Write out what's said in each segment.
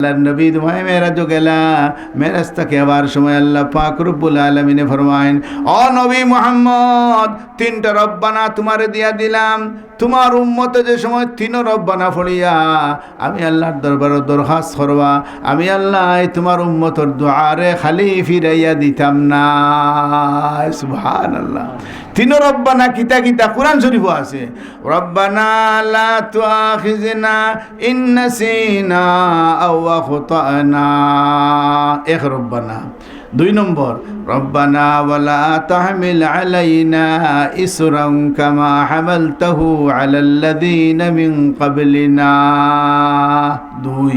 আল্লাহর নবী তোমায় মেরাজ গেলা মেরাজ থেকে আবার সময় আল্লাহ পাক রব্বুল আলমিনে ফরমাইন, অ নবী মোহাম্মদ, তিনটা রব্বানা তোমার দিয়া দিলাম। তোমার উম্মতে যে সময় তিন রব্বানা ফড়িয়া আমি আল্লাহর দরবার দরখাস্ত করবা, আমি আল্লাহ তোমার উম্মতর দোয়ারে খালি ফিরাইয়া দিতাম না। সুবহান আল্লাহ তিন রব্বানা কিতা কিতা কোরআন শরীফ আছে। রব্বানা লা তুআখিজনা এক রব্বানা। দুই নম্বর, রব্বানা ওয়ালা তাহমিল আলাইনা ইসরাম কামা হামালতাহু আলাল্লাযীনা মিন ক্বাবলিনা দুই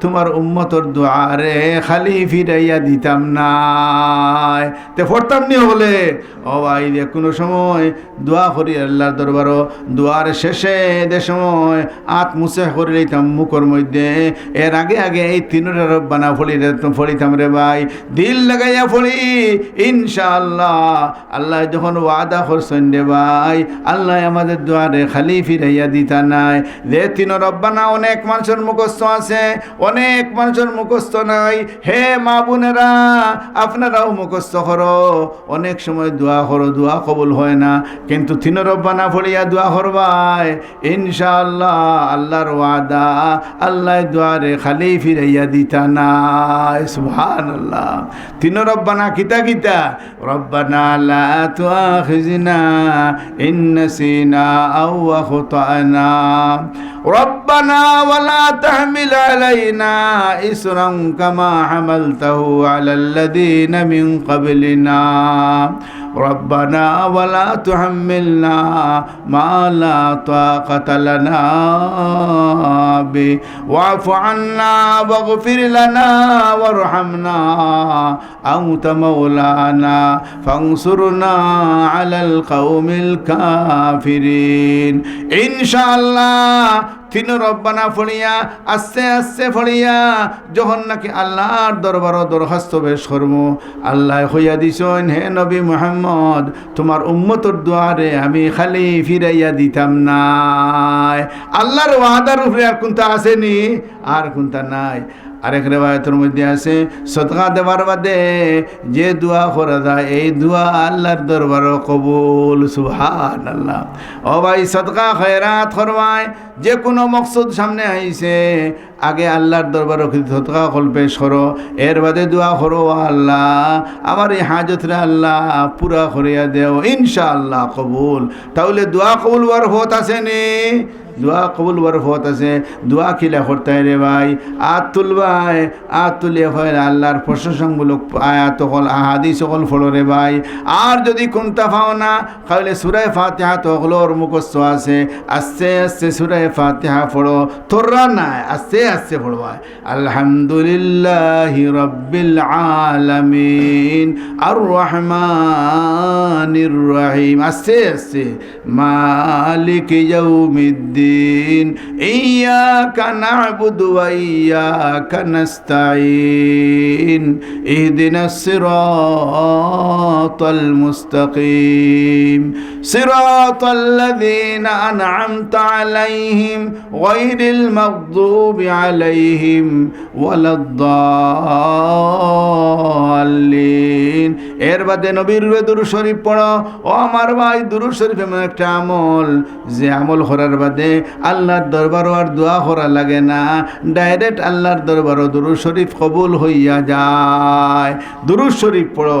তোমার উম্মতর দুয়ারে খালি ফিরাইয়া দিতাম না। তে ফরতাম নি বলে? ও ভাই দে কোনো সময় দোয়া করি আল্লাহর দরবারও। দুয়ার শেষে দে সময় আত মুসে করে লইতাম মুখর মধ্যে। এর আগে আগে এই তিনটা রব্বানা ফলি ফলিতাম রে ভাই। দিল লাগাইয়া ফলি, ইনশাআল্লাহ। আল্লাহ যখন ওয়াদা করছেন রে ভাই, আল্লাহ আমাদের দুয়ারে খালি ফিরাইয়া দিতা নাই। যে তিন রব্বানা অনেক মানুষের মুখস্থ আছে অনেক মানুষের মুখস্থ নাই। হে মা বোনেরা, আপনারাও মুখস্থ করো। অনেক সময় দোয়া করো, দোয়া কবুল হয় না। কিন্তু তিন রব্বানা ফলিয়া দোয়া করবাই। ইনশাআল্লাহ, আল্লাহর ওয়াদা, আল্লাহ দুয়ারে খালি ফিরাইয়া দিতা নাই সুবহানাল্লাহ। তিন রব্বানা কিতা কিতা? রব্বানা লা তুআখিজনা ইন নাসিনা আও আখতানা। ربنا ولا تحمل علينا إسرا كما حملته على الذين من قبلنا. রব্বানা ওয়ালা তুহাম্মিলনা মা লা তাকাতা লানা বি ওয়াফু আন্না ওয়াগফির লানা ওয়ারহামনা আনতা মাওলানা ফানসুরনা আলাল কওমিল কাফিরিন। ইনশাআল্লাহ তিন রব্বানা ফড়িয়া, আস্তে আস্তে ফড়িয়া যখন নাকি আল্লাহর দরবারও দরখাস্ত বেশ করমু। আল্লাহ হইয়া দিছেন, হে নবী মোহাম্মদ তোমার উম্মতর দুয়ারে আমি খালি ফিরাইয়া দিতাম নাই আল্লাহর ওয়াদার উপরে আর কোনটা আসেনি? আর কোনটা নাই। আরেক রেবায়তের মধ্যে আছে, সদকা দেবার বাদে যে দোয়া করা যায় এই দোয়া আল্লাহর দরবার কবুল সুহান আল্লাহ ও ভাই, সদকা খয়রাত করবায় যে কোনো মকসুদ সামনে আইছে, আগে আল্লাহর দরবার সদকা কল পেশ করো এর বাদে দোয়া করো আল্লাহ, আমার এই হাজতরে আল্লাহ পুরা করিয়া দেও, ইনশাআল্লাহ কবুল। তাহলে দোয়া কবুল ওয়ার হত আছে নি দোয়া কবুল বার হত আছে। দোয়া কিলা করতে রে ভাই। আত তুলবাই। আত তুলিয়া হয় আল্লাহর প্রশংসামূলক আয়াত সকল আহাদি সকল ফলো রে ভাই। আর যদি কোনটা পাও না, তাহলে সুরায় ফাতেহা তকলোর মুখস্থ আছে। আস্তে আস্তে সুরায় ফাতেহা ফড়ো তোররা নাই, আস্তে আস্তে ফড়বাই আলহামদুলিল্লাহ রব্বিল আলামিন। আর রহমানির রহিম। আস্তে আস্তে। মালিক ইয়াউমিদ্দিন। الدين إياك نعبد وإياك نستعين اهدنا الصراط المستقيم صراط الذين أنعمت عليهم غير المغضوب عليهم ولا الضالين এর বাদে নবীর দুরু শরীফ পড়ো ও আমার ভাই দুরু শরীফ এমন একটা আমল যে আমল করার বাদে আল্লাহর দরবারও আর দোয়া করা লাগে না। ডাইরেক্ট আল্লাহর দরবারও দুরু শরীফ কবুল হইয়া যায়। দুরু শরীফ পড়ো।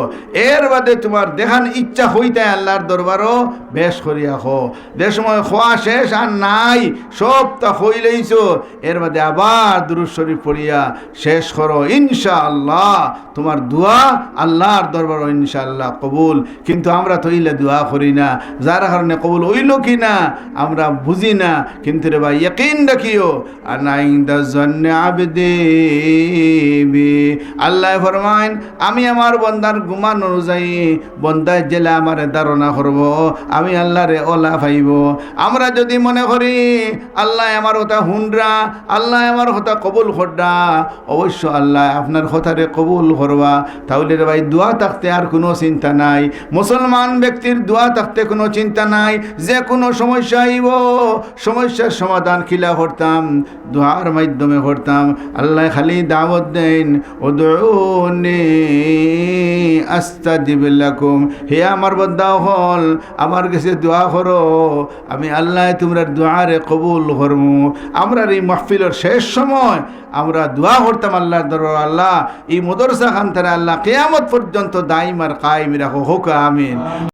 এর বাদে তোমার দেখান ইচ্ছা হইতে আল্লাহর দরবারও বেশ করিয়া খো যে সময় খোয়া শেষ আর নাই, সব তা হইলেইছ এর বাদে আবার দুরু শরীফ পড়িয়া শেষ করো। ইনশা আল্লাহ তোমার দোয়া আল্লাহর দরবারও ইনশাআল্লাহ কবুল। কিন্তু আমরা তো ইলে দোয়া করি না। যার কারণে কবুল হইল কি না আমরা বুঝি না। কিন্তু রে ভাই ইয়াকিন রাখিও। আল্লাহ ফরমাইন, আমি আমার বন্দার গুমান অনুযায়ী বন্দায় জেলে আমার ধারণা করব, আমি আল্লাহরে ওলা পাইব। আমরা যদি মনে করি, আল্লাহ আমার কথা হুনরা আল্লাহ আমার কথা কবুল করডা অবশ্য আল্লাহ আপনার কথারে কবুল করবা। তাহলে রে ভাই দোয়া থাকতে আর কোনো চিন্তা নাই। মুসলমান ব্যক্তির দোয়া থাকতে কোনো চিন্তা নাই। যে কোনো সমস্যা আইব সমস্যার সমাধান খিলা করতাম দোয়ার মাধ্যমে করতাম আল্লাহ খালি দাওয়াত দেন ও আস্তাজিবুল্লাকুম হে আমার বদ্দা হল, আমার কাছে দোয়া করো। আমি আল্লাহ তোমরা দোয়ারে কবুল করমু। আমরা এই মাহফিলের শেষ সময় আমরা দোয়া করতাম আল্লাহর দরবার, আল্লাহ, এই মদরসা খান আল্লাহ কেয়ামত পর্যন্ত দাইম আর কায়েম রাখো। হোক, আমিন।